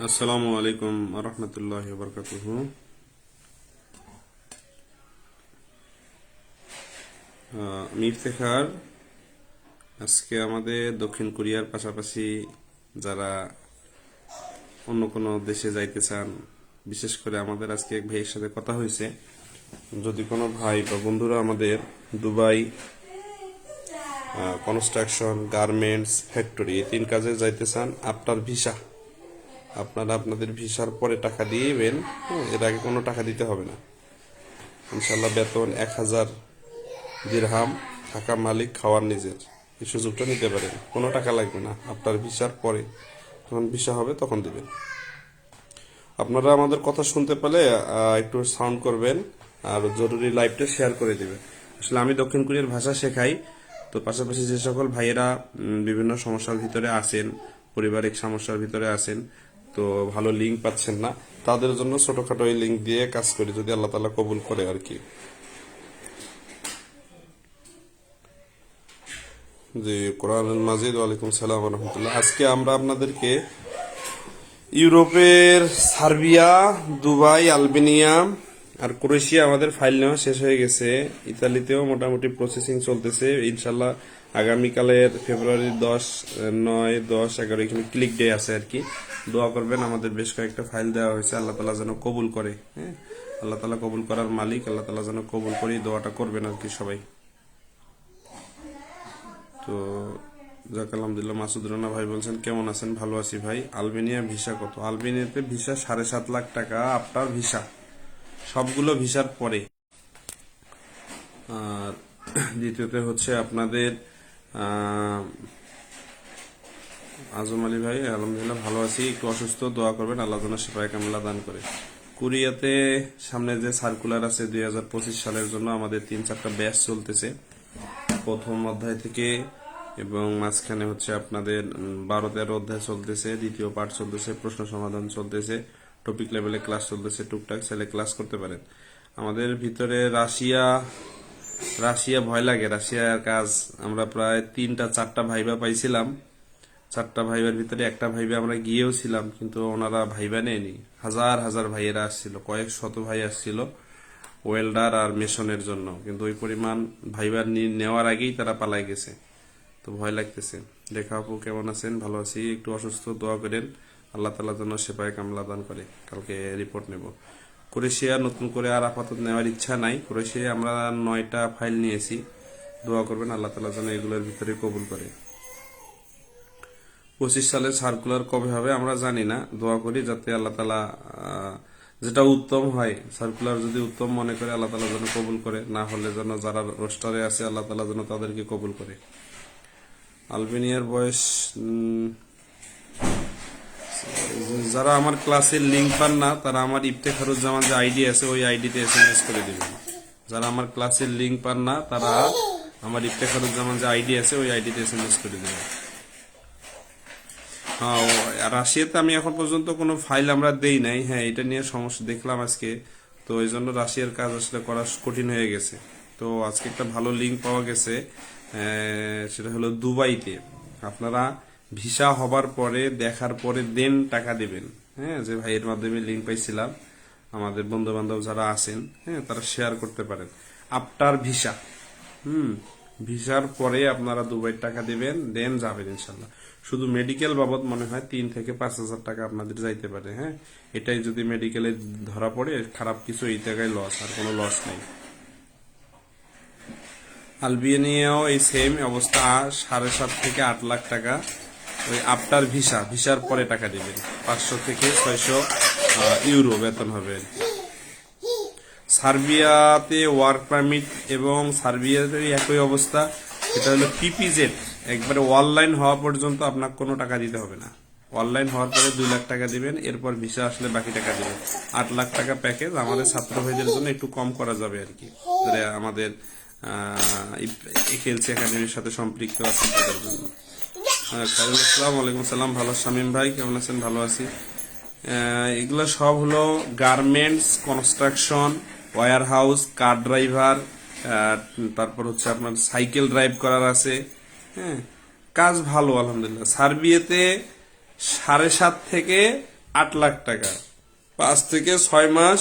আসসালামু আলাইকুম রহমতুল্লাহ বরকাতুহ। আমি ইফতেখার আজকে আমাদের দক্ষিণ কোরিয়ার পাশাপাশি যারা অন্য কোনো দেশে যাইতে চান, বিশেষ করে আমাদের আজকে এক ভাইয়ের সাথে কথা হয়েছে। যদি কোনো ভাই বা বন্ধুরা আমাদের দুবাই কনস্ট্রাকশন গার্মেন্টস ফ্যাক্টরি তিন কাজে যাইতে চান, আপনার ভিসা আপনারা আপনাদের ভিসার পরে টাকা দিয়েবেন এর আগে কোনো টাকা দিতে হবে না। ইনশাল্লাহ বেতন এক হাজার দিরহাম থাকা মালিক খাওয়ার নিজের। এই সুযোগটা নিতে পারেন। কোনো টাকা লাগবে না। আপনার ভিসার পরে যখন ভিসা হবে তখন দিবেন। আপনারা আমাদের কথা শুনতে পেলে একটু সাউন্ড করবেন আর জরুরি লাইভটা শেয়ার করে দেবেন। আসলে আমি দক্ষিণ কোরিয়ার ভাষা শেখাই, তো পাশাপাশি যে সকল ভাইয়েরা বিভিন্ন সমস্যার ভিতরে আছেন, পারিবারিক সমস্যার ভিতরে আছেন তো ভালো লিঙ্ক পাচ্ছেন না, তাদের জন্য ছোটখাটো এই লিঙ্ক দিয়ে কাজ করি, যদি আল্লাহ তালা কবুল করে আর কি। জি কোরআন মাজিদ, ওয়ালাইকুম সালাম রহমতুল্লাহ। আজকে আমরা আপনাদেরকে ইউরোপের সার্বিয়া, দুবাই, আলবেনিয়া আর ক্রোয়েশিয়া আমাদের ফাইল নেওয়া শেষ হয়ে গেছে। ইতালিতেও মোটামুটি প্রসেসিং চলতেছে। ইনশাল্লাহ আগামীকালের ফেব্রুয়ারির দশ নয়, দশ, এগারো, এখানে ক্লিক ডে আছে আর কি। দোয়া করবেন আমাদের বেশ কয়েকটা ফাইল দেওয়া হয়েছে। আল্লাহ তালা যেন কবুল করে হ্যাঁ? আল্লাহ তালা কবুল করার মালিক, আল্লাহ তালা যেন কবুল করে দোয়াটা করবেন আর কি সবাই। তো যাক, আলহামদুলিল্লাহ মাসুদ রানা ভাই বলছেন, কেমন আছেন? ভালো আছি ভাই। আলবেনিয়া ভিসা কত? আলবেনিয়াতে ভিসা সাড়ে সাত লাখ টাকা, আপনার ভিসা। সবগুলো ভিসার পরে। আর দ্বিতীয়তে হচ্ছে আপনাদের আজম আলী ভাই, আলহামদুলিল্লাহ ভালো আছি। একটু অসুস্থ, দোয়া করবেন। আল্লাহ যেন সেপায় কামলা দান করে। কোরিয়াতে সামনে যে সার্কুলার আছে দুই হাজার পঁচিশ সালের জন্য আমাদের তিন চারটা ব্যাচ চলতেছে। প্রথম অধ্যায় থেকে এবং মাঝখানে হচ্ছে আপনাদের বারো তেরো অধ্যায় চলতেছে। দ্বিতীয় পাঠ চলতেছে, প্রশ্ন সমাধান চলতেছে। টপিক লেভেলে ক্লাস চলতেছে, টুকটাক ছেলে ক্লাস করতে পারেন। আমাদের ভিতরে রাশিয়া রাশিয়া ভয় লাগে। রাশিয়ার কাজ, আমরা প্রায় তিনটা, চারটা ভাইবা পাইছিলাম। চারটা ভাইবার ভিতরে একটা ভাইবা আমরা গিয়েও ছিলাম, কিন্তু ওনারা ভাইবা নেয়নি। হাজার হাজার ভাইয়েরা আসছিল, কয়েক শত ভাই আসছিল ওয়েল্ডার আর মেশনের জন্য। কিন্তু ওই পরিমাণ ভাইবার নেওয়ার আগেই তারা পালাই গেছে। তো ভয় লাগতেছে। দেখা আপু, কেমন আছেন? ভালো আছি? একটু অসুস্থ, দোয়া করেন। আল্লাহ তালা যেন সেপায় কামলা দান করে। কালকে রিপোর্ট নেব। ক্রোয়েশিয়া নতুন করে আর আপাতত নেওয়ার ইচ্ছা নাই। ক্রোয়েশিয়া আমরা নয়টা ফাইল নিয়েছি। দোয়া করবেন আল্লাহ তালা যেন এগুলোর ভিতরে কবুল করে। পঁচিশ সালে সার্কুলার কবে হবে আমরা জানি না। দোয়া করি যাতে আল্লাহ তালা যেটা উত্তম হয়, সার্কুলার যদি উত্তম মনে করে আল্লাহ তালা যেন কবুল করে, না হলে যেন যারা রোস্টারে আছে আল্লাহ তালা যেন তাদেরকে কবুল করে। আলবেনিয়ার বয়স যারা আমার ক্লাসের লিঙ্ক পান না, তারা আমার ইফতেখারুজ্জামান যে আইডি আছে, ওই আইডিতে এস এম এস করে দিবেন। যারা আমার ক্লাসের লিঙ্ক পান না, তারা আমার ইফতেখারুজ্জামান যে আইডি আছে, ওই আইডিতে এস এম এস করে দেবেন। হ্যাঁ রাশিয়াতে আমি এখন পর্যন্ত কোনো ফাইল আমরা দেই নাই। হ্যাঁ এটা নিয়ে সমস্যা দেখলাম আজকে। তো এই জন্য রাশিয়ার কাজ আসলে করা কঠিন হয়ে গেছে। তো আজকে একটা ভালো লিঙ্ক পাওয়া গেছে সেটা হলো দুবাইতে। আপনারা ভিসা হবার পরে, দেখার পরে দেন টাকা দেবেন। হ্যাঁ যে ভাইয়ের মাধ্যমে লিঙ্ক পাইছিলাম, আমাদের বন্ধু বান্ধব যারা আছেন হ্যাঁ তারা শেয়ার করতে পারেন। আফটার ভিসা, হুম, ভিসার পরে আপনারা দুবাই টাকা দিবেন, দেন যাবেন ইনশাল্লাহ শুধু মেডিকেল বাবদ মনে হয় তিন থেকে পাঁচ হাজার টাকা আপনাদের যাইতে পারে হ্যাঁ। এটাই যদি মেডিকেলে ধরা পড়ে, খারাপ কিছু এই জায়গায় লস আর কোনো লস নেই। আলবেনিয়াও এই সেম অবস্থা, সাড়ে সাত থেকে আট লাখ টাকা। ওই আফটার ভিসা, ভিসার পরে টাকা দিবেন। পাঁচশো থেকে ছয়শো ইউরো বেতন হবে। সার্বিয়াতে ওয়ার্ক পারমিট এবং সার্বিয়াতে একই অবস্থা। এটা হলো পিপিজেড একবারে অনলাইন হওয়া পর্যন্ত আপনার কোনো টাকা দিতে হবে না। অনলাইন হওয়ার পরে দুই লাখ টাকা দিবেন, এরপর ভিসা আসলে বাকি টাকা দিবেন। আট লাখ টাকা প্যাকেজ আমাদের ছাত্র ভাইদের জন্য একটু কম করা যাবে আর কি। আমাদের একাডেমির সাথে সম্পৃক্ত আছে তাদের জন্য। আসসালাম ওয়ালাইকুম সালাম, ভালো শামীম ভাই, কেমন আছেন? ভালো আছি। এগুলো সব হলো garments, construction warehouse car driver তারপর হচ্ছে আপনার সাইকেল ড্রাইভ করার আছে। হ্যাঁ কাজ ভালো, আলহামদুলিল্লাহ। সার্বিয়াতে সাড়ে সাত থেকে আট লাখ টাকা। পাঁচ থেকে ছয় মাস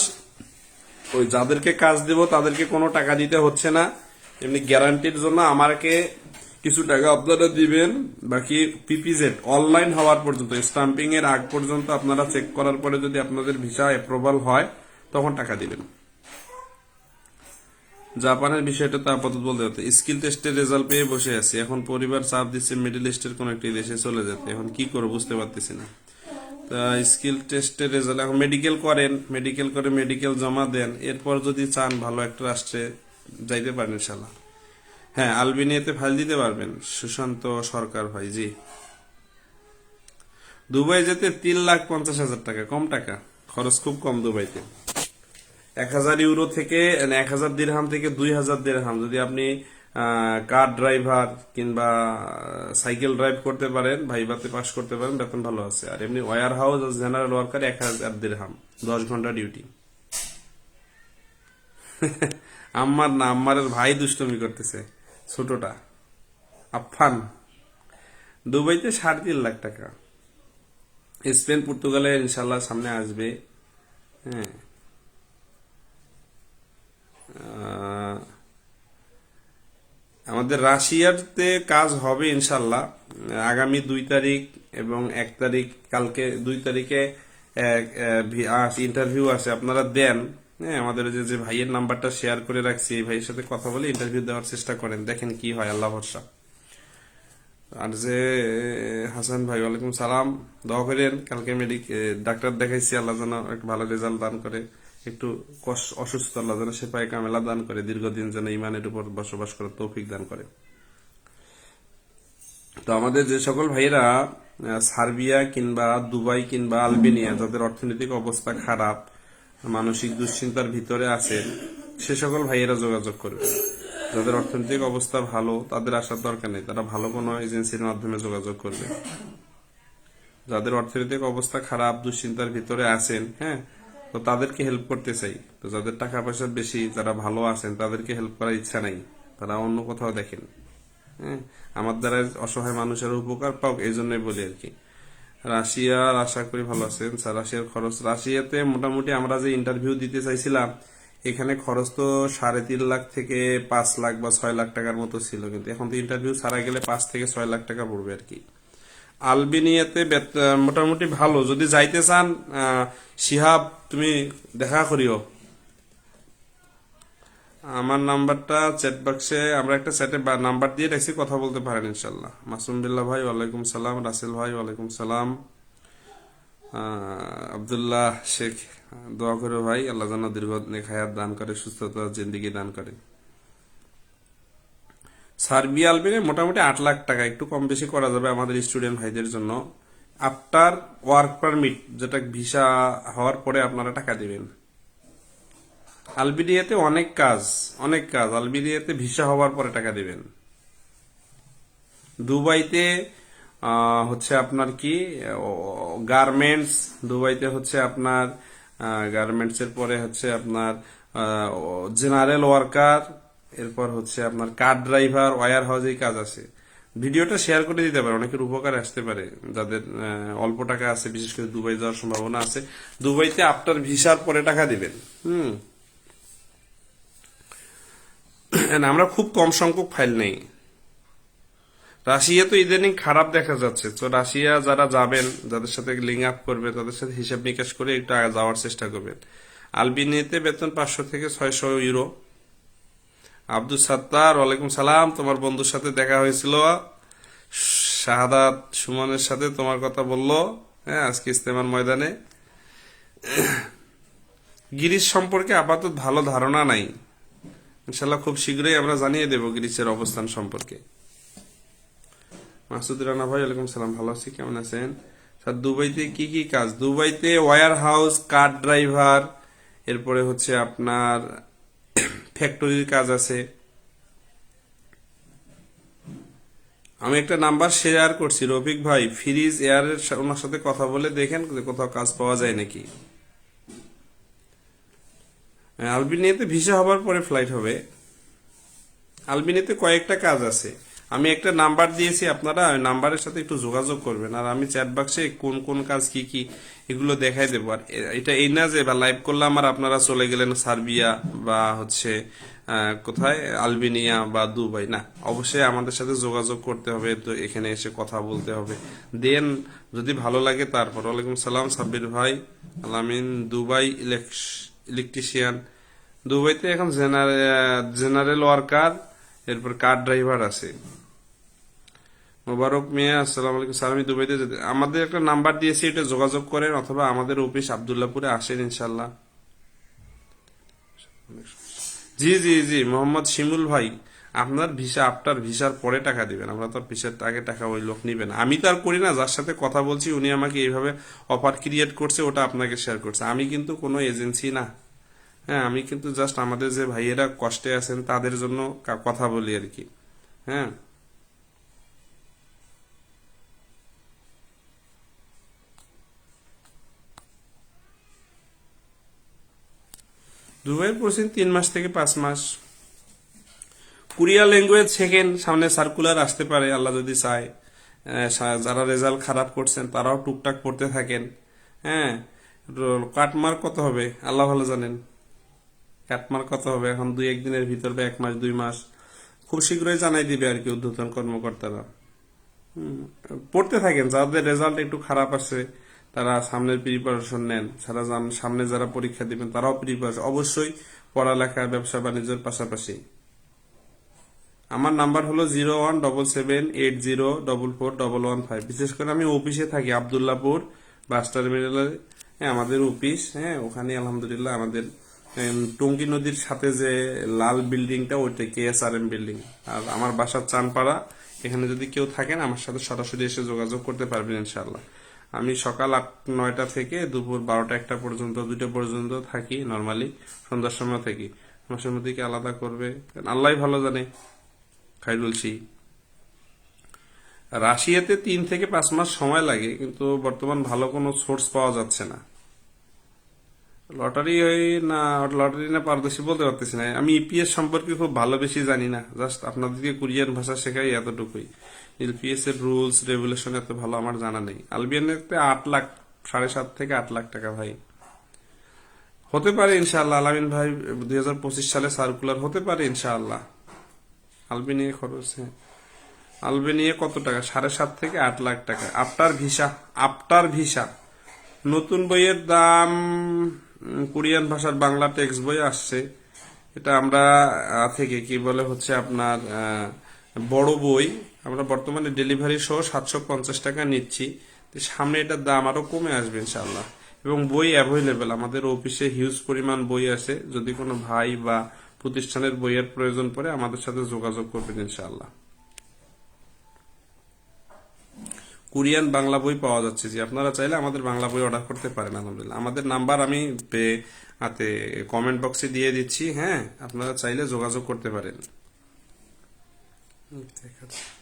ওই যাদেরকে কাজ দেব, তাদেরকে কোনো টাকা দিতে হচ্ছে না। এমনি গ্যারান্টির জন্য আমাকে কিছু টাকা আপনারা দিবেন, বাকি পিপিজেড অনলাইন হওয়ার পর্যন্ত স্টাম্পিং এর আগ পর্যন্ত আপনারা চেক করার পরে যদি আপনাদের ভিসা অ্যাপ্রুভাল হয়, তখন টাকা দিবেন। জাপানের বিষয়টা তো আপাতত বলতে হতো স্কিল টেস্টের রেজাল্ট পেয়ে বসে আছি। এখন পরিবার চাপ দিচ্ছে মিডল ইস্টের কোন একটি দেশে চলে যেতে। এখন কি করব বুঝতে পারতেছি না। তা স্কিল টেস্টের রেজাল্ট এখন মেডিকেল করেন মেডিকেল করে মেডিকেল জমা দেন, এরপর যদি চান ভালো একটা রাষ্ট্রে যাইতে পারেন ইনশাল্লাহ। হ্যাঁ আলবেনিয়াতে ফাইল দিতে পারবেন। সুশান্ত সরকার ভাই, জি। দুবাই যেতে তিন লাখ পঞ্চাশ হাজার টাকা, কম টাকা। খরচ খুব কম দুবাইতে। এক হাজার ইউরো থেকে মানে এক হাজার দিরহাম থেকে দুই হাজার দিরহাম। যদি আপনি কার ড্রাইভার কিংবা সাইকেল ড্রাইভ করতে পারেন, ভাইবাতে পাস করতে পারেন, বেতন ভালো আছে। আর এমনি ওয়ার হাউস জেনারেল ওয়ার্কার এক হাজার দিরহাম, দশ ঘণ্টা ডিউটি। আম্মার না আম্মারের ভাই দুষ্টমি করতেছে। ছোটটা। আফফান। দুবাইতে সাড়ে তিন লাখ টাকা। স্পেন, পর্তুগালে ইনশাল্লাহ সামনে আসবে। হ্যাঁ। আমাদের রাশিয়াতে কাজ হবে ইনশাল্লাহ আগামী দুই তারিখ এবং এক তারিখ, কালকে দুই তারিখে ইন্টারভিউ আছে। আপনারা দেন। হ্যাঁ আমাদের যে যে ভাইয়ের নাম্বারটা শেয়ার করে রাখছি, এই ভাইয়ের সাথে কথা বলে ইন্টারভিউ দেওয়ার চেষ্টা করেন, দেখেন কি হয়, আল্লাহ ভরসা। আর যে, হাসান ভাই, ওয়ালাইকুম সালাম। দোয়া করেন, কালকে মেডিক ডাক্তার দেখাইছি, আল্লাহ যেন একটা ভালো রেজাল্ট দান করে। একটু অসুস্থ, আল্লাহ যেন সেপাই কামেলা দান করে, দীর্ঘদিন যেন ইমানের উপর বসবাস করার তৌফিক দান করে। তো আমাদের যে সকল ভাইয়েরা সার্বিয়া কিংবা দুবাই কিংবা আলবেনিয়া, যাদের অর্থনৈতিক অবস্থা খারাপ মানসিক দুশ্চিন্তার ভিতরে আছেন সে সকল ভাইয়েরা যোগাযোগ করবে। যাদের অর্থনৈতিক অবস্থা ভালো, তাদের আসার দরকার নেই। তারা ভালো কোনো এজেন্সির মাধ্যমে যোগাযোগ করবে। যাদের অর্থনৈতিক অবস্থা খারাপ, দুশ্চিন্তার ভিতরে আছেন হ্যাঁ তো তাদেরকে হেল্প করতে চাই। তো যাদের টাকা পয়সা বেশি, যারা ভালো আছেন, তাদেরকে হেল্প করার ইচ্ছা নাই। তারা অন্য কোথাও দেখেন হ্যাঁ। আমার দ্বারা অসহায় মানুষের উপকার পাওক এই জন্যই বলি আর কি। রাশিয়ার আশা করি ভালো আছেন স্যার রাশিয়ার খরচ। রাশিয়াতে মোটামুটি আমরা যে ইন্টারভিউ দিতে চাইছিলাম, এখানে খরচ তো সাড়ে তিন লাখ থেকে পাঁচ লাখ বা ছয় লাখ টাকার মতো ছিল। কিন্তু এখন তো ইন্টারভিউ ছাড়া গেলে পাঁচ থেকে ছয় লাখ টাকা পড়বে আর কি। আলবেনিয়াতে মোটামুটি ভালো। যদি যাইতে চান শিহাব, তুমি দেখা করিও। আমার নাম্বারটা চ্যাট বক্সে আমরা একটা চ্যাটে নাম্বার দিয়ে রাখছি, কথা বলতে পারেন ইনশাল্লাহ মাসুম বিল্লাহ ভাই, ওয়ালাইকুম সালাম। রাসেল ভাই, ওয়ালাইকুম সালাম। আব্দুল্লাহ শেখ, দোয়া করে ভাই, আল্লাহ যেন দীর্ঘ নেক হায়াত দান করে, সুস্থতা, জিন্দিগি দান করে। সার্বিয়া আলবেনিয়া মোটামুটি আট লাখ টাকা, একটু কম বেশি করা যাবে আমাদের স্টুডেন্ট ভাইদের জন্য। আফটার ওয়ার্ক পারমিট যেটা ভিসা হওয়ার পরে আপনারা টাকা দিবেন। আলবেনিয়াতে অনেক কাজ অনেক কাজ। আলবেনিয়াতে ভিসা হওয়ার পরে টাকা দিবেন। দুবাইতে হচ্ছে আপনার কি গার্মেন্টস, দুবাইতে হচ্ছে আপনার গার্মেন্টস এর পরে হচ্ছে আপনার জেনারেল ওয়ার্কার, এরপর হচ্ছে আপনার কার ড্রাইভার, ওয়ার হাউসেই কাজ আছে। ভিডিওটা শেয়ার করে দিতে পারে, অনেকের উপকার আসতে পারে, যাদের অল্প টাকা আছে, বিশেষ করে দুবাই যাওয়ার সম্ভাবনা আছে। দুবাইতে আপনার ভিসার পরে টাকা দিবেন, হুম। আমরা খুব কম সংখ্যক ফাইল নেই। রাশিয়া তো ইদানিং খারাপ দেখা যাচ্ছে। তো রাশিয়া যারা যাবেন, যাদের সাথে লিঙ্ক আপ করবে, তাদের সাথে হিসাব নিকাশ করে একটু আগে যাওয়ার চেষ্টা করবেন। আলবিনিতে বেতন পাঁচশো থেকে ছয়শো ইউরো আব্দুল সাত্তার, ওয়ালাইকুম সালাম, তোমার বন্ধুর সাথে দেখা হয়েছিল। শাহাদাত সুমনের সাথে তোমার কথা বলল। হ্যাঁ আজকে ইস্তেমার ময়দানে। গিরিশ সম্পর্কে আপাতত ভালো ধারণা নাই। ইনশাল্লাহ খুব শীঘ্রই আমরা জানিয়ে দেব গ্রিসের অবস্থান সম্পর্কে। মাসুদ রানা ভাই, ওয়ালাইকুম সালাম। ভালো আছি? কেমন আছেন? স্যার, দুবাইতে কি কি কাজ? দুবাইতে ওয়ার হাউস কার ড্রাইভার এরপরে হচ্ছে আপনার ফ্যাক্টরির কাজ আছে। আমি একটা নাম্বার শেয়ার করছি। রফিক ভাই, ফ্রিজ এয়ারের ওনার সাথে কথা বলে দেখেন কোথাও কাজ পাওয়া যায় নাকি। আলবিনিয়াতে ভিসা হবার পরে ফ্লাইট হবে। আলবিনিতে কয়েকটা কাজ আছে। আমি একটা নাম্বার দিয়েছি আপনারা নাম্বারের সাথে একটু যোগাযোগ করবেন। আর আমি চ্যাট বাক্সে কোন কোন কাজ কি কি এগুলো দেখাই দেবো। আর এটা এই না যে বা লাইভ করলাম আর আপনারা চলে গেলেন সার্বিয়া বা হচ্ছে কোথায়? আলবেনিয়া বা দুবাই। না, অবশ্যই আমাদের সাথে যোগাযোগ করতে হবে, তো এখানে এসে কথা বলতে হবে। দেন যদি ভালো লাগে তারপর। ওয়ালাইকুম সালাম সাব্বির ভাই। আলামিন দুবাই ইলেকট্রিশিয়ান দুবাইতে এখন জেনারেল ওয়ার্কার এরপর কার ড্রাইভার আছে। মোবারক মিয়া, আসসালাম আলাইকুম। স্যার, আমি দুবাইতে আমাদের একটা নাম্বার দিয়েছি, এটা যোগাযোগ করেন, অথবা আমাদের অফিস আবদুল্লাপুরে আসেন ইনশাল্লাহ জি জি জি, মোহাম্মদ শিমুল ভাই। আপনার ভিসা, আপনার ভিসার পরে টাকা দিবেন। আমরা তো ভিসার আগে টাকা ওই লোক নিবেন আমি তো আর করি না, যার সাথে কথা বলছি, উনি আমাকে এইভাবে অফার ক্রিয়েট করছে, ওটা আপনাকে শেয়ার করছে। আমি কিন্তু কোনো এজেন্সি না। হ্যাঁ আমি কিন্তু জাস্ট আমাদের যে ভাইয়েরা কষ্টে আছেন, তাদের জন্য কথা বলি আর কি। হ্যাঁ। দুবাইয়ের পড়ছেন তিন মাস থেকে পাঁচ মাস। কোরিয়া ল্যাঙ্গুয়েজ শেখেন সামনে সার্কুলার আসতে পারে, আল্লাহ যদি চায়। সা- যারা রেজাল্ট খারাপ করছেন, তারাও টুকটাক পড়তে থাকেন। হ্যাঁ র- কাটমার কত হবে? আল্লাহ ভালো জানেন। কাটমার কত হবে? এখন দুই একদিনের ভিতর বা এক মাস, দুই মাস। খুব শীঘ্রই জানাই দিবে আর কি উদ্বোধন কর্মকর্তারা। পড়তে থাকেন, যাদের রেজাল্ট একটু খারাপ আছে, তারা সামনের প্রিপারেশন নেন। সারা সামনে যারা পরীক্ষা দিবেন, তারাও প্রিপারেশন অবশ্যই পড়ালেখা, ব্যবসা, বাণিজ্যের পাশাপাশি। আমার নাম্বার হলো zero one double seven eight zero double four double one five. বিশেষ করে আমি অফিসে থাকি, আবদুল্লাপুর বাস টার্মিনালে। হ্যাঁ আমাদের অফিস হ্যাঁ ওখানে আলহামদুলিল্লাহ আমাদের টঙ্গী নদীর সাথে যে লাল বিল্ডিংটা, ওইটা K S R M building. আর আমার বাসার চানপাড়া, এখানে যদি কেউ থাকেন, আমার সাথে সরাসরি এসে যোগাযোগ করতে পারবেন ইনশাল্লাহ আমি সকাল আট, নয়টা থেকে দুপুর বারোটা একটা পর্যন্ত, দুটো পর্যন্ত থাকি নর্মালি সন্ধ্যার সময় থাকি। মাসের মধ্যে কি আলাদা করবে। আল্লাহ ভালো জানে। খাইরুল সি। রাশিয়াতে তিন থেকে পাঁচ মাস সময় লাগে, কিন্তু বর্তমান ভালো কোনো সোর্স পাওয়া যাচ্ছে না। লটারি না লটারি না পারদর্শী বলতে পারতেছি না। আমি ইপিএস সম্পর্কে খুব ভালো বেশি জানি না। জাস্ট আপনাদেরকে কোরিয়ান ভাষা শেখাই এতটুকুই। ইপিএস এর রুলস রেগুলেশন এত ভালো আমার জানা নেই। আলবিয়ানেতে আট লাখ, সাড়ে সাত থেকে আট লাখ টাকা ভাই। হতে পারে ইনশাআল্লাহ। আলামিন ভাই, দুই হাজার পঁচিশ সালে সার্কুলার হতে পারে ইনশাআল্লাহ। আলবেনিয়া খরচ আলবেনিয়া কত টাকা? সাড়ে সাত থেকে আট লাখ টাকা। After visa after visa. নতুন বইয়ের দাম কোরিয়ান ভাষার বাংলা টেক্সট বই আসছে। এটা আমরা থেকে কি বলে হচ্ছে আপনার বড় বই। আমরা বর্তমানে ডেলিভারি সহ সাতশো পঞ্চাশ টাকা নিচ্ছি। সামনে এটার দাম আরও কমে আসবে ইনশাল্লাহ এবং বই অ্যাভেলেবেল আমাদের অফিসে হিউজ পরিমাণ বই আছে। যদি কোনো ভাই বা প্রতিষ্ঠানের বইয়ের প্রয়োজন পড়ে আমাদের সাথে যোগাযোগ করবেন ইনশাআল্লাহ। কোরিয়ান বাংলা বই পাওয়া যাচ্ছে যে আপনারা চাইলে আমাদের বাংলা বই অর্ডার করতে পারেন, আলহামদুলিল্লাহ। আমাদের নাম্বার আমি হাতে কমেন্ট বক্সে দিয়ে দিচ্ছি হ্যাঁ? আপনারা চাইলে যোগাযোগ করতে পারেন। ঠিক আছে।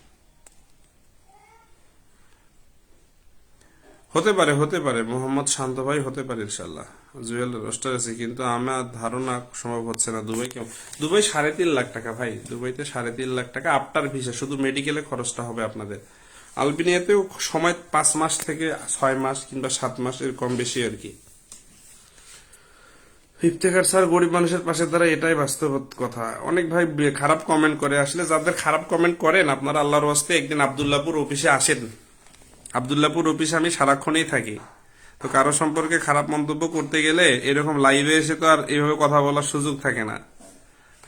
হতে পারে হতে পারে। মোহাম্মদ শান্ত ভাই হতে পারে ইনশাল্লাহ জুয়েল রোস্টার আছে, কিন্তু আমার ধারণা সম্ভব হচ্ছে না। দুবাই কেমন দুবাই সাড়ে তিন লাখ টাকা ভাই। দুবাইতে সাড়ে তিন লাখ টাকা আফটার ভিসা। শুধু মেডিকেলে খরচটা হবে আপনাদের। আলবেনিয়াতেও সময় পাঁচ মাস থেকে ছয় মাস কিংবা সাত মাস এর কম বেশি আর কি। ইফতেখার স্যার গরিব মানুষের পাশে দ্বারা এটাই বাস্তব কথা। অনেক ভাই খারাপ কমেন্ট করে। আসলে যাদের খারাপ কমেন্ট করেন, আপনারা আল্লাহর ওয়াস্তে একদিন আবদুল্লাপুর অফিসে আসেন। আবদুল্লাপুর অফিসে আমি সারাক্ষণই থাকি। তো কারও সম্পর্কে খারাপ মন্তব্য করতে গেলে এরকম লাইভে এসে তো আর এইভাবে কথা বলার সুযোগ থাকে না।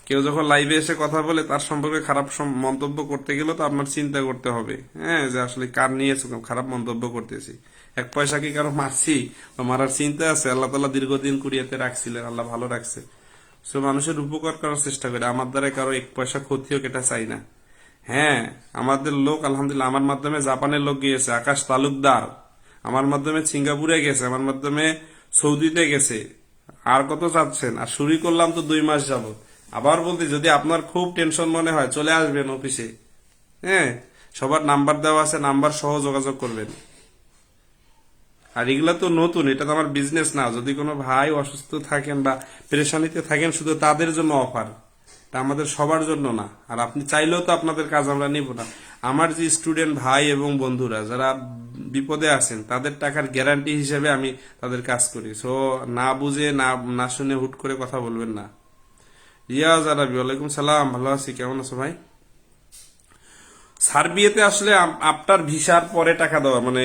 কেউ যখন লাইভে এসে কথা বলে, তার সম্পর্কে খারাপ মন্তব্য করতে গেলে তো আপনার চিন্তা করতে হবে। হ্যাঁ যে আসলে কার নিয়ে খারাপ মন্তব্য করতেছি। এক পয়সা কি কারও মারছি বা মারার চিন্তা আছে? আল্লাহ তাল্লাহ দীর্ঘদিন কুড়িয়াতে রাখছিলেন, আল্লাহ ভালো রাখছে। সো মানুষের উপকার করার চেষ্টা করে। আমার দ্বারা কারও এক পয়সা ক্ষতি হোক, এটা চাই না। হ্যাঁ আমাদের লোক, আলহামদুলিল্লাহ, আমার মাধ্যমে জাপানের লোক গিয়েছে, আকাশ তালুকদার। আমার মাধ্যমে সিঙ্গাপুরে গেছে, আমার মাধ্যমে সৌদিতে গেছে। আর কত চাচ্ছেন? আর শুরু করলাম তো দুই মাস যাব আবার বলতে, যদি আপনার খুব টেনশন মনে হয়, চলে আসবেন অফিসে। হ্যাঁ সবার নাম্বার দেওয়া আছে, নাম্বার সহ যোগাযোগ করবেন। আর এগুলা তো নতুন, এটা তো আমার বিজনেস না। যদি কোনো ভাই অসুস্থ থাকেন বা পেরেশানিতে থাকেন, শুধু তাদের জন্য অফার এটা আমাদের সবার জন্য না। আর আপনি চাইলেও তো আপনাদের কাজ আমরা নিব না। আমার যে স্টুডেন্ট ভাই এবং বন্ধুরা, যারা বিপদে আছেন, তাদের টাকার গ্যারান্টি হিসেবে আমি তাদের কাজ করি। সো না বুঝে, না না শুনে হুট করে কথা বলবেন না। রিয়াজ আরবি, ওয়ালাইকুম সালাম, ভালো আছি, কেমন আছো ভাই? সার্বিয়াতে আসলে আপনার ভিসার পরে টাকা দেওয়া মানে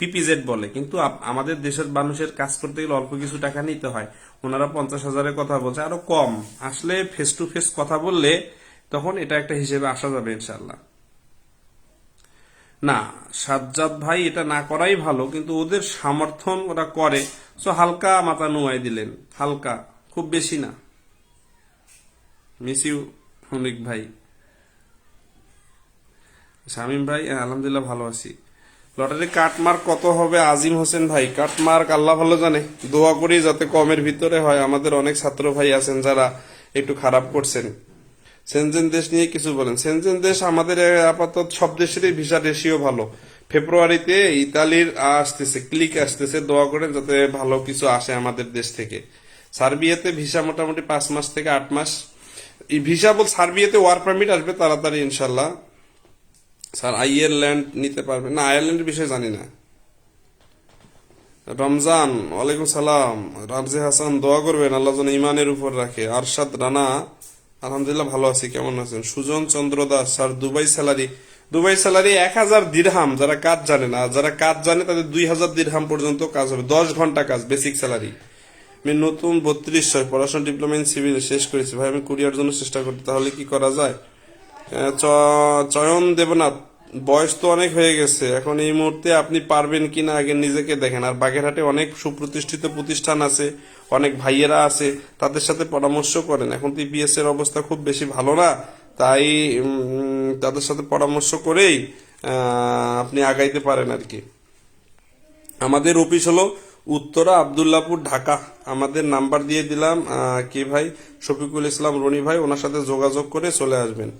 পিপিজেড বলে। কিন্তু আমাদের দেশের মানুষের কাজ করতে গেলে অল্প কিছু টাকা নিতে হয়। ওনারা পঞ্চাশ হাজারের কথা বলছে, আরও কম। আসলে ফেস টু ফেস কথা বললে তখন এটা একটা হিসেবে আসা যাবে ইনশাল্লাহ না, সাজ্জাদ ভাই এটা না করাই ভালো, কিন্তু ওদের সমর্থন ওরা করে। সো হালকা মাথা নুয়াই দিলেন, হালকা, খুব বেশি না। মিস ইউ ভাই। শামীম ভাই, আলহামদুলিল্লাহ ভালো আছি। লটারি কাটমার্ক কত হবে আজিম হোসেন ভাই? কাটমার্ক আল্লাহ ভালো জানে। দোয়া করি যাতে কমের ভিতরে হয়। আমাদের অনেক ছাত্র ভাই আছেন যারা একটু খারাপ করছেন। সেনজেন দেশ নিয়ে কিছু বলেন। সেনজেন দেশ আমাদের আপাতত সব দেশেরই ভিসা রেশিও ভালো। ফেব্রুয়ারিতে ইতালির আসতেছে, ক্লিক আসতেছে। দোয়া করেন যাতে ভালো কিছু আসে আমাদের দেশ থেকে। সার্বিয়াতে ভিসা মোটামুটি পাঁচ মাস থেকে আট মাস। এই ভিসা বল সার্বিয়াতে ওয়ার পারমিট আসবে তাড়াতাড়ি ইনশাল্লাহ। স্যার আয়ারল্যান্ড নিতে পারবে? না আয়ারল্যান্ডের বিষয়ে জানি না। রমজান, ওয়ালাইকুম সালাম। রামজি হাসান, দোয়া করবেন, আল্লাহ যেন ইমানের উপর রাখে। আরশাদ রানা, আলহামদুলিল্লাহ ভালো আছি, কেমন আছেন? Sujan Chandra Das, sir, Dubai salary. Dubai salary এক হাজার দিরহাম, যারা কাজ জানে না, যারা কাজ জানে, তাদের দুই হাজার দিরহাম পর্যন্ত কাজ হবে। দশ ঘণ্টা কাজ, বেসিক স্যালারি। আমি নতুন বত্রিশ ছয় পড়াশোনা, ডিপ্লোমা, ইন সিভিল শেষ করেছি। ভাই, আমি কুরিয়ার জন্য চেষ্টা করতে তাহলে কি করা যায়? চয়ন দেবনাথ, বয়স তো অনেক হয়ে গেছে। এখন এই মুহূর্তে আপনি পারবেন কি না আগে নিজেকে দেখেন। আর বাগেরহাটে অনেক সুপ্রতিষ্ঠিত প্রতিষ্ঠান আছে, অনেক ভাইয়েরা আছে, তাদের সাথে পরামর্শ করেন। এখন তো ইপিএস এর অবস্থা খুব বেশি ভালো না, তাই তাদের সাথে পরামর্শ করেই আপনি আগাইতে পারেন আর কি। আমাদের অফিস হলো উত্তরা আবদুল্লাপুর ঢাকা। আমাদের নাম্বার দিয়ে দিলাম কে ভাই? শফিকুল ইসলাম রনি ভাই, ওনার সাথে যোগাযোগ করে চলে আসবেন।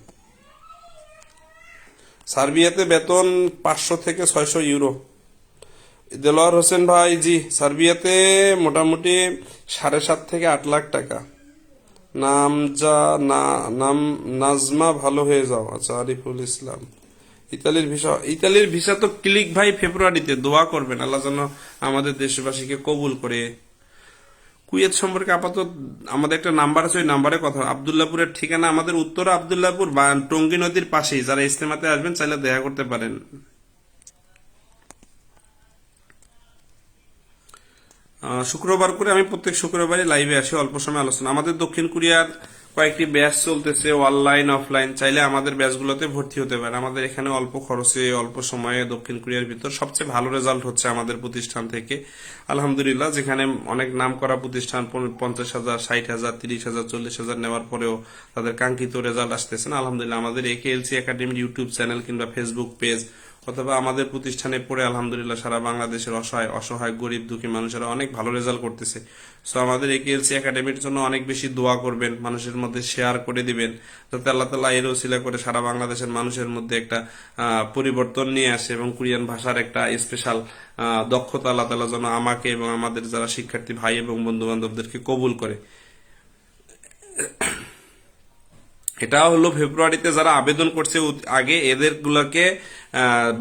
সার্বিয়াতে বেতন পাঁচশো থেকে ছয়শো ইউরো। দেলোয়ার হোসেন ভাই, জি, সার্বিয়াতে মোটামুটি সাড়ে সাত থেকে আট লাখ টাকা। নাম যা, না, নাম, নাজমা ভালো হয়ে যাও আচ্ছা আরিফুল ইসলাম। ইতালির ভিসা ইতালির ভিসা তো ক্লিক ভাই ফেব্রুয়ারিতে, দোয়া করবেন, আল্লাহ যেন আমাদের দেশবাসীকে কবুল করে কুয়েত সম্পর্কে আপাতত আমাদের একটা নাম্বার আছে, ওই নাম্বারে কথা। আবদুল্লাপুরের ঠিকানা আমাদের উত্তর আবদুল্লাপুর বা টঙ্গী নদীর পাশেই। যারা ইস্তেমাতে আসবেন, চাইলে দেখা করতে পারেন। শুক্রবার করে আমি প্রত্যেক শুক্রবারই লাইভে আসি, অল্প সময় আলোচনা। আমাদের দক্ষিণ কোরিয়ার কয়েকটি ব্যাচ চলতেছে অনলাইন অফলাইন চাইলে আমাদের ব্যাচগুলোতে ভর্তি হতে পারে। আমাদের এখানে অল্প খরচে, অল্প সময়ে দক্ষিণ কোরিয়ার ভিতর সবচেয়ে ভালো রেজাল্ট হচ্ছে আমাদের প্রতিষ্ঠান থেকে। আলহামদুলিল্লাহ, যেখানে অনেক নাম করা প্রতিষ্ঠান পঞ্চাশ হাজার, ষাট হাজার, তিরিশ হাজার, চল্লিশ হাজার নেওয়ার পরেও তাদের কাঙ্ক্ষিত রেজাল্ট আসতেছে না। আলহামদুলিল্লাহ, আমাদের একে এলসি একাডেমির ইউটিউব চ্যানেল কিংবা ফেসবুক পেজ অথবা আমাদের প্রতিষ্ঠানে পড়ে আলহামদুলিল্লাহ সারা বাংলাদেশের অসহায় অসহায়, গরিব, দুঃখী মানুষেরা অনেক ভালো রেজাল্ট করতেছে। সো আমাদের একেএলসি একাডেমির জন্য অনেক বেশি দোয়া করবেন, মানুষের মধ্যে শেয়ার করে দিবেন, যাতে আল্লাহ তালা এর ওসিলা করে সারা বাংলাদেশের মানুষের মধ্যে একটা পরিবর্তন নিয়ে আসে এবং কোরিয়ান ভাষার একটা স্পেশাল দক্ষতা আল্লাহ তালা যেন আমাকে এবং আমাদের যারা শিক্ষার্থী ভাই এবং বন্ধু বান্ধবদেরকে কবুল করে। এটা হলো ফেব্রুয়ারিতে যারা আবেদন করছে আগে এদের গুলাকে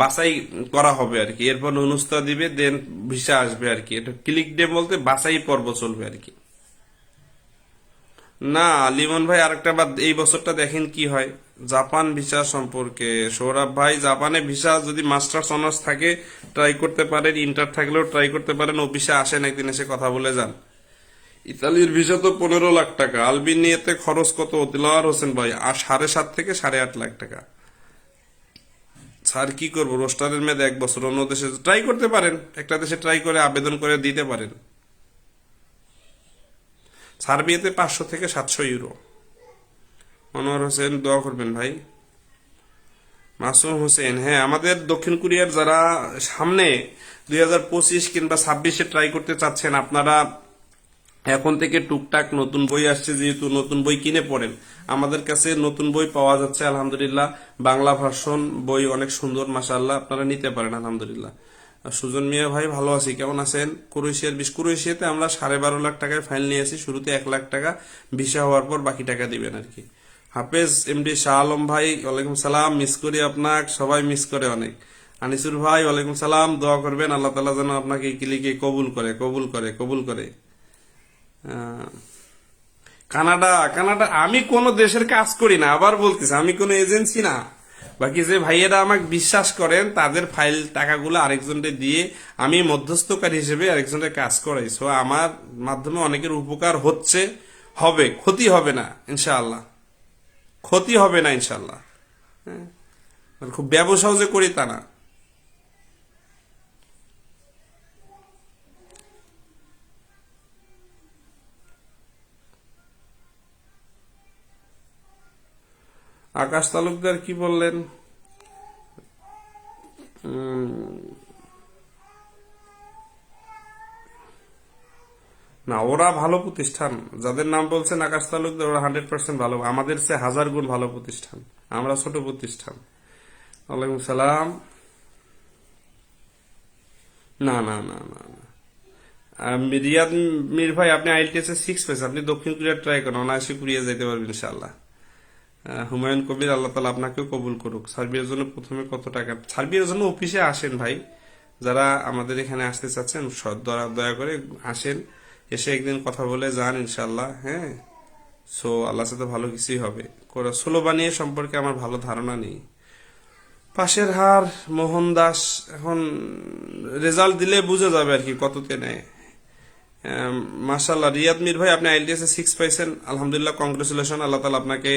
বাছাই করা হবে আর কি। এরপর অনুস্তা দিবে, দেন ভিসা আসবে আর কি। এটা ক্লিক ডে বলতে বাছাই পর্ব চলবে আর কি। না, লিমন ভাই, আরেকটা বার এই বছরটা দেখেন কি হয়। জাপান ভিসা সম্পর্কে। সৌরভ ভাই, জাপানে ভিসা যদি মাস্টার্স অনার্স থাকে ট্রাই করতে পারেন, ইন্টার থাকলেও ট্রাই করতে পারেন, অফিসে আসেন, একদিন এসে কথা বলে যান। ইতালির ভিসা তো পনেরো লাখ টাকা, আলবেনিয়াতে খরচ কত? দিলার হোসেন ভাই আর সাড়ে সাত থেকে সাড়ে আট লাখ টাকা। স্যার, কি করব? রোস্টারের মেয়াদ এক বছর, অন্য দেশে ট্রাই করতে পারেন। একটা দেশে ট্রাই করে আবেদন করে দিতে পারেন। সার্বিয়াতে পাঁচশো থেকে সাতশো ইউরো। মনোয়ার হোসেন, দোয়া করবেন ভাই। মাসুম হোসেন হ্যাঁ আমাদের দক্ষিণ কোরিয়ার যারা সামনে দুই হাজার পঁচিশ কিংবা ছাব্বিশে ট্রাই করতে চাচ্ছেন, আপনারা এখন থেকে টুকটাক নতুন বই আসছে, যেহেতু নতুন বই কিনে পড়েন। আমাদের কাছে নতুন বই পাওয়া যাচ্ছে, আলহামদুলিল্লাহ। বাংলা ভার্সন বই অনেক সুন্দর মাসাল্লাহ আপনারা নিতে পারেন, আলহামদুলিল্লাহ। সুজন মিয়া ভাই, ভালো আছি, কেমন আছেন? ক্রোয়েশিয়ার বিশ ক্রোয়েশিয়াতে আমরা সাড়ে বারো লাখ টাকায় ফাইল নিয়েছি শুরুতে এক লাখ টাকা, ভিসা হওয়ার পর বাকি টাকা দিবেন আর কি। হাফেজ এমডি শাহ আলম ভাই, ওয়ালাইকুম সালাম, মিস করি আপনাকে, সবাই মিস করে অনেক। আনিসুর ভাই, ওয়ালাইকুম সালাম, দোয়া করবেন, আল্লাহ তালা যেন আপনাকে ক্লিকে কবুল করে কবুল করে কবুল করে। কানাডা কানাডা, আমি কোন দেশের কাজ করি না, আবার বলতেছি, আমি কোন এজেন্সি না। বাকি যে ভাইয়েরা আমাকে বিশ্বাস করেন, তাদের ফাইল, টাকাগুলো আরেকজনকে দিয়ে আমি মধ্যস্থকারী হিসেবে আরেকজনের কাজ করাই। সো আমার মাধ্যমে অনেকের উপকার হচ্ছে, হবে, ক্ষতি হবে না, ইনশাআল্লাহ। ক্ষতি হবে না ইনশাল্লাহ হ্যাঁ। খুব ব্যবসাও যে করি তা না। আকাশ তালুকদার কি বললেন? না ওরা ভালো প্রতিষ্ঠান। যাদের নাম বলছেন আকাশ তালুকদার ওরা হান্ড্রেড পার্সেন্ট ভালো। আমাদের চেয়ে হাজার গুণ ভালো প্রতিষ্ঠান। আমরা ছোট প্রতিষ্ঠান। ওয়ালাইকুম সালাম। না না না না রিয়াদ মির ভাই আপনি আইএলটিএস এ সিক্স পেয়েছেন। আপনি দক্ষিণ কোরিয়া ট্রাই করেন অনায়াসে কোরিয়া যেতে পারবেন ইনশাআল্লাহ। আহ, হুমায়ুন কবির আল্লাহ তালা আপনাকেও কবুল করুক। সার্বিয়ার জন্য প্রথমে কত টাকা? সার্বিয়ার জন্য অফিসে আসেন ভাই। যারা আমাদের এখানে আসতে চাচ্ছেন দয়া দয়া করে আসেন। এসে একদিন কথা বলে যান ইনশাল্লাহ হ্যাঁ? সো আল্লাহর সাথে ভালো কিছুই হবে। ষোলো বানিয়ে সম্পর্কে আমার ভালো ধারণা নেই। পাশের হার মোহন দাস, এখন রেজাল্ট দিলে বুঝে যাবে আর কি কততে নেয়। মাসাল্লাহ রিয়াদ মির ভাই, আপনি আইএলটিএস সিক্স পাইছেন। আলহামদুলিল্লাহ কংগ্রেচুলেশন আল্লাহ তালা আপনাকে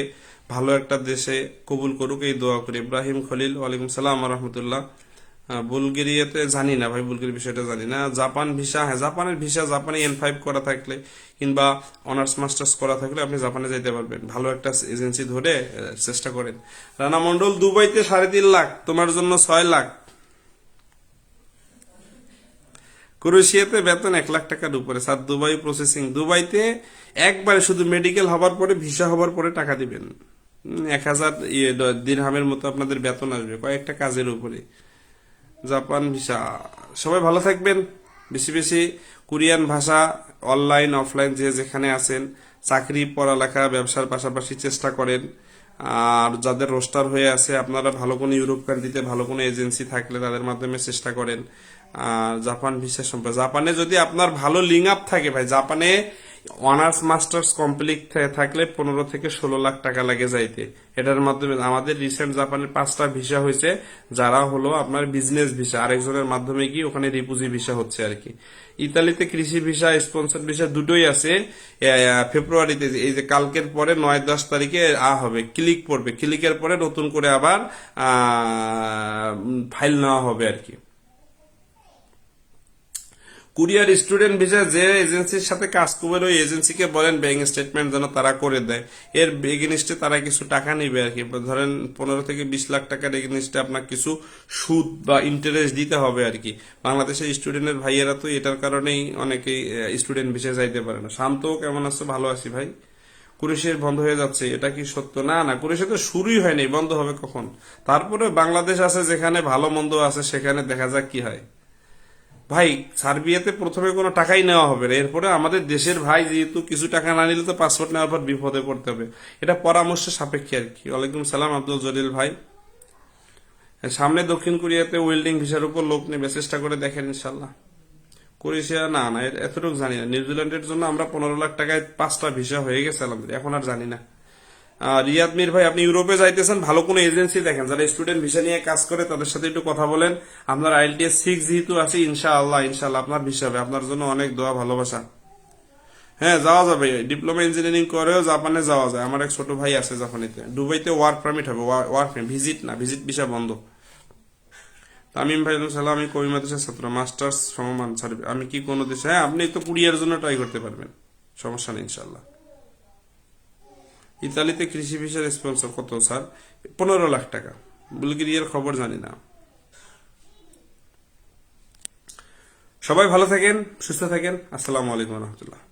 ভালো একটা দেশে কবুল করুক, এই দোয়া করি। ইব্রাহিম খলিল, ওয়ালাইকুম সালাম রহমতুল্লাহ। বুলগেরিয়াতে জানি না ভাই বুলগেরি বিষয়টা জানি না। জাপান ভিসা হ্যাঁ জাপানের ভিসা জাপানে এন ফাইভ করা থাকলে কিংবা অনার্স, মাস্টার্স করা থাকলে আপনি জাপানে যেতে পারবেন। ভালো একটা এজেন্সি ধরে চেষ্টা করেন। রানা মন্ডল দুবাইতে সাড়ে তিন লাখ, তোমার জন্য ছয় লাখ। ক্রোয়েশিয়াতে বেতন এক লাখ টাকার উপরে। স্যার দুবাই প্রসেসিং দুবাইতে একবারে শুধু মেডিকেল হবার পরে ভিসা হবার পরে টাকা দিবেন। এক হাজার ইয়ে দিরহামের মতো আপনাদের বেতন আসবে, কয়েকটা কাজের উপরে। Japan visa. সবাই ভালো থাকবেন, বেশি বেশি কোরিয়ান ভাষা, অনলাইন, অফলাইন, যে যেখানে আছেন, চাকরি, পড়ালেখা, ব্যবসার পাশাপাশি চেষ্টা করেন। আর যাদের রোস্টার হয়ে আছে, আপনারা ভালো কোনো ইউরোপ কান্ট্রিতে ভালো কোনো এজেন্সি থাকলে তাদের মাধ্যমে চেষ্টা করেন। আর জাপান ভিসা সম্পর্কে জাপানে যদি আপনার ভালো লিঙ্ক আপ থাকে ভাই, জাপানে অনার্স মাস্টার্স কমপ্লিট থাকলে পনেরো থেকে ষোলো লাখ টাকা লাগে যাইতে। এটার মাধ্যমে আমাদের রিসেন্ট জাপানের পাঁচটা ভিসা হয়েছে, যারা হলো আপনার বিজনেস ভিসা, আরেকজনের মাধ্যমে কি ওখানে রিপুজি ভিসা হচ্ছে আর কি। ইতালিতে কৃষি ভিসা, স্পন্সর ভিসা দুটোই আছে। ফেব্রুয়ারিতে এই যে কালকের পরে নয় দশ তারিখে আ হবে, ক্লিক পড়বে। ক্লিকের পরে নতুন করে আবার ফাইল নেওয়া হবে আর কি। কুরিয়ার স্টুডেন্ট ভিসা যে এজেন্সির সাথে কাজ করবেন ওই এজেন্সিকে বলেন ব্যাংক স্টেটমেন্ট যেন তারা করে দেয়। এর এগেনিস্টে তারা কিছু টাকা নিবে আর কি। ধরেন পনেরো থেকে বিশ লাখ টাকার এগেনিস্টে আপনার কিছু সুদ বা ইন্টারেস্ট দিতে হবে আর কি। বাংলাদেশের স্টুডেন্টের ভাইয়েরা তো এটার কারণেই অনেকেই স্টুডেন্ট ভিসা যাইতে পারে না। শান্ত কেমন আছে? ভালো আছি ভাই। কুরেশের বন্ধ হয়ে যাচ্ছে, এটা কি সত্য? না না, কুরেশে তো শুরুই হয়নি, বন্ধ হবে কখন? তারপরে বাংলাদেশ আছে যেখানে ভালো মন্দ আছে, সেখানে দেখা যাক কি হয়। ভাই, সার্বিয়াতে প্রথমে কোনো টাকাই নেওয়া হবে না। এরপরে আমাদের দেশের ভাই যেহেতু কিছু টাকা না নিলে তো পাসপোর্ট নেওয়ার পর বিপদে পড়তে হবে। এটা পরামর্শ সাপেক্ষে আর কি। ওয়ালাইকুম সালাম, আব্দুল জলিল ভাই। সামনে দক্ষিণ কোরিয়াতে ওয়েল্ডিং ভিসার উপর লোক নেবে চেষ্টা করে দেখেন ইনশাল্লাহ ক্রোয়েশিয়া না না, এতটুকু জানি না। নিউজিল্যান্ডের জন্য আমরা পনেরো লাখ টাকায় পাঁচটা ভিসা হয়ে গেছে, আলহামদুলিল্লাহ। এখন আর জানি না। রিয়াদ মির ভাই, আপনি ইউরোপে যাইতেছেন, ভালো কোনো এজেন্সি দেখেন। যারা স্টুডেন্ট ভিসা নিয়ে কাজ করে, তাদের সাথে একটু কথা বলেন। আপনার আইএলটিএস সিক্স যেহেতু আছে, ইনশাআল্লাহ ইনশাআল্লাহ আপনার ভিসা হবে আপনার জন্য অনেক দোয়া, ভালোবাসা। হ্যাঁ যাওয়া যাবে। ডিপ্লোমা ইঞ্জিনিয়ারিং করেও জাপানে যাওয়া যায়। আমার এক ছোট ভাই আছে জাপানিতে। দুবাইতে ওয়ার্ক পারমিট হবে। ওয়ার্ক ভিজিট না ভিজিট ভিসা বন্ধ। তামিম ভাই সালাম। আমি কবি মাদ্রাসার ছাত্র। মাস্টার্স সমমান সার্ভিস আমি কি কোনো দেশে হ্যাঁ আপনি তো কুরিয়ার জন্য ট্রাই করতে পারবেন। সমস্যা নেই ইনশাল্লাহ ইতালিতে কৃষি ভিসার স্পন্সর কত স্যার পনেরো লাখ টাকা। বুলগেরিয়ার খবর জানি না। সবাই ভালো থাকেন, সুস্থ থাকেন। আসসালামু আলাইকুম রহমতুল্লাহ।